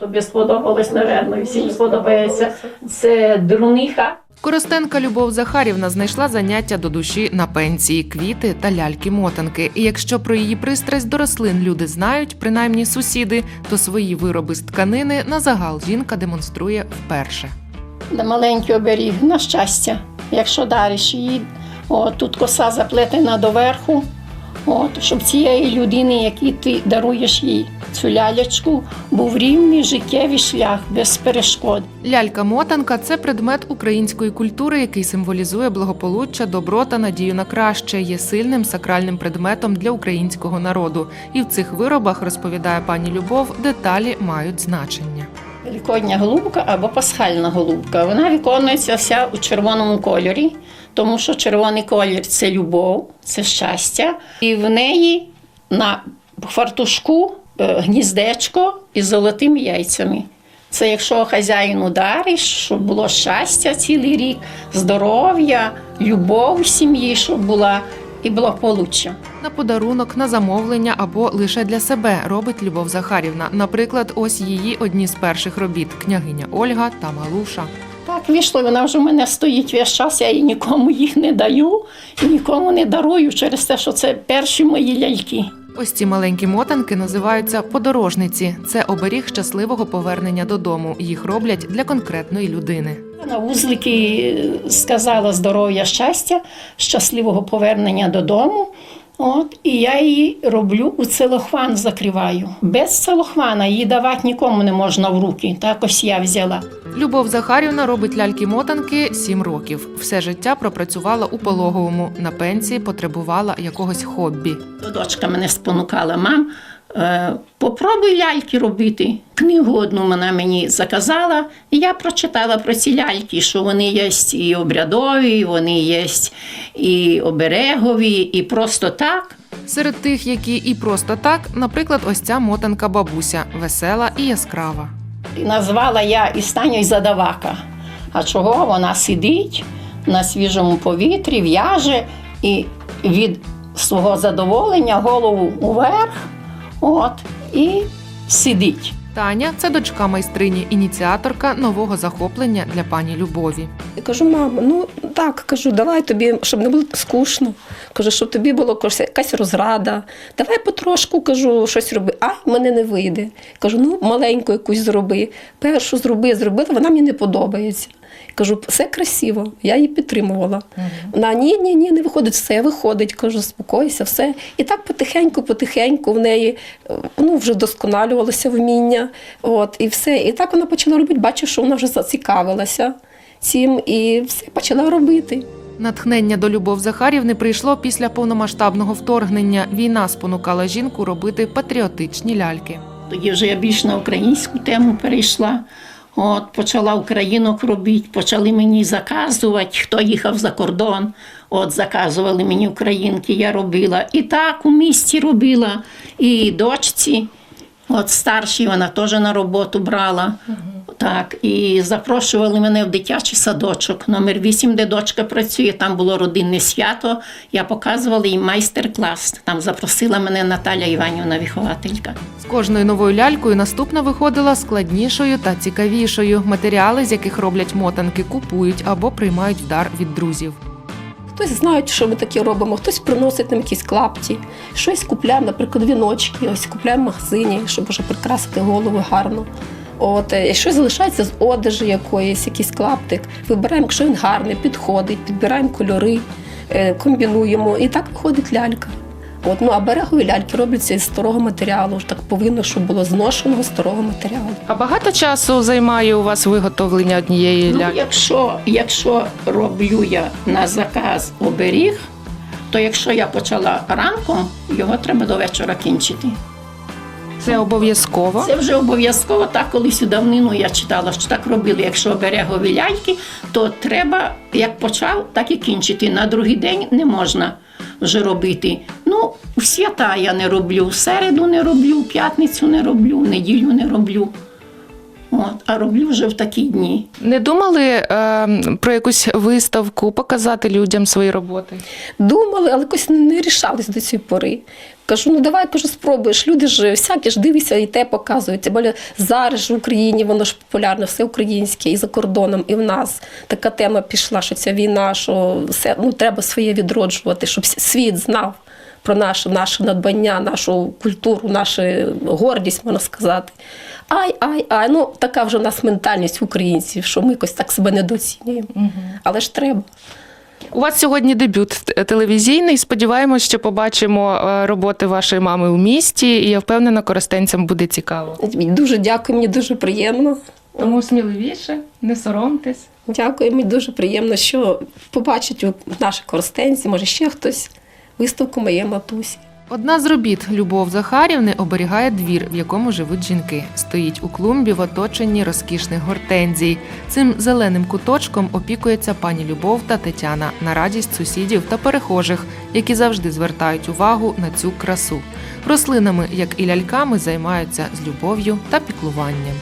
Тобі сподобалось, напевно, і всім сподобається. Це друниха. Коростенка Любов Захарівна знайшла заняття до душі на пенсії, квіти та ляльки-мотанки. І якщо про її пристрасть до рослин люди знають, принаймні сусіди, то свої вироби з тканини на загал жінка демонструє вперше. На маленький оберіг, на щастя. Якщо дариш її, от, тут коса заплетена доверху, от, щоб цієї людини, якій ти даруєш їй цю лялечку, був рівний життєвий шлях без перешкод. Лялька-мотанка це предмет української культури, який символізує благополуччя, добро та надію на краще, є сильним сакральним предметом для українського народу. І в цих виробах, розповідає пані Любов, деталі мають значення. Великодня голубка або пасхальна голубка. Вона виконується вся у червоному кольорі, тому що червоний колір це любов, це щастя. І в неї на фартушку гніздечко із золотими яйцями. Це якщо хазяїну дариш, щоб було щастя цілий рік, здоров'я, любов у сім'ї, щоб була і благополуччя. На подарунок, на замовлення або лише для себе робить Любов Захарівна. Наприклад, ось її одні з перших робіт княгиня Ольга та Малуша. Так вийшло, вона вже в мене стоїть весь час, я їй нікому їх не даю і нікому не дарую через те, що це перші мої ляльки. Ось ці маленькі мотанки називаються подорожниці. Це оберіг щасливого повернення додому. Їх роблять для конкретної людини. На вузлики сказала здоров'я, щастя, щасливого повернення додому. От, і я її роблю у целохван закриваю. Без целохвана її давати нікому не можна в руки. Так ось я взяла. Любов Захарівна робить ляльки-мотанки сім років. Все життя пропрацювала у пологовому. На пенсії потребувала якогось хобі. Дочка мене спонукала, мам, попробуй ляльки робити. Книгу одну вона мені заказала, і я прочитала про ці ляльки, що вони є і обрядові, вони є і оберегові, і просто так. Серед тих, які і просто так, наприклад, ось ця мотанка бабуся, весела і яскрава. Назвала я Істаню задавака. А чого вона сидить на свіжому повітрі, в'яже і від свого задоволення голову уверх, от, і сидить. Таня це дочка майстрині, ініціаторка нового захоплення для пані Любові. Я кажу, мама, ну так, кажу, давай тобі, щоб не було скучно. Кажу, щоб тобі було якась розрада. Давай потрошку кажу, щось роби. А в мене не вийде. Кажу, ну маленьку якусь зроби. Першу зроби, зробила, вона мені не подобається. Кажу, все красиво, я її підтримувала. Вона ні, ні, ні, не виходить, все виходить. Кажу, спокойся, все. І так потихеньку, потихеньку в неї ну, вже досконалювалося вміння. От, і все. І так вона почала робити, бачу, що вона вже зацікавилася цим і все почала робити. Натхнення до Любов Захарівни прийшло після повномасштабного вторгнення. Війна спонукала жінку робити патріотичні ляльки. Тоді вже я більш на українську тему перейшла. От, почала українок робити, почали мені заказувати, хто їхав за кордон. От заказували мені українки, я робила. І так у місті робила, і дочці. От старшій вона теж на роботу брала. Так, і запрошували мене в дитячий садочок, номер 8, де дочка працює. Там було родинне свято. Я показувала їй майстер-клас. Там запросила мене Наталя Іванівна, вихователька. З кожною новою лялькою наступна виходила складнішою та цікавішою. Матеріали, з яких роблять мотанки, купують або приймають в дар від друзів. Хтось знає, що ми таке робимо, хтось приносить нам якісь клапті, щось купляємо, наприклад, віночки, ось купляємо в магазині, щоб вже прикрасити голову гарно. От, е, щось залишається з одежі якоїсь, якийсь клаптик. Вибираємо, якщо він гарний, підходить, підбираємо кольори, е, комбінуємо, і так виходить лялька. От, ну, а берегові ляльки робляться із старого матеріалу. Так повинно, щоб було зношеного старого матеріалу. А багато часу займає у вас виготовлення однієї Ну, якщо, якщо роблю я на заказ оберіг, то якщо я почала ранком, його треба до вечора кінчити. Це обов'язково. Це вже обов'язково так, колись у давнину я читала, що так робили. Якщо оберегові ляльки, то треба, як почав, так і кінчити. На другий день не можна вже робити. Ну, в свята я не роблю, в середу не роблю, в п'ятницю не роблю, в неділю не роблю. От, а роблю вже в такі дні. Не думали е, про якусь виставку, показати людям свої роботи? Думали, але якось не рішались до цієї пори. Кажу, ну давай кажу, спробуєш. Люди ж всякі ж дивися і те показують. Більше зараз ж в Україні воно ж популярне, все українське, і за кордоном, і в нас така тема пішла, що ця війна, що все ну треба своє відроджувати, щоб світ знав про наше, наше надбання, нашу культуру, нашу гордість, можна сказати. Ай, ай, ай. Ну така вже в нас ментальність українців, що ми якось так себе недооцінюємо. Але ж треба. У вас сьогодні дебют телевізійний. Сподіваємось, що побачимо е, роботи вашої мами у місті, і я впевнена, користенцям буде цікаво. Дуже дякую, мені дуже приємно. Тому сміливіше, не соромтесь. Дякую, мені дуже приємно, що побачить у нашій коростенці, може ще хтось, виставку моєї матусі. Одна з робіт Любов Захарівни оберігає двір, в якому живуть жінки. Стоїть у клумбі в оточенні розкішних гортензій. Цим зеленим куточком опікується пані Любов та Тетяна на радість сусідів та перехожих, які завжди звертають увагу на цю красу. Рослинами, як і ляльками, займаються з любов'ю та піклуванням.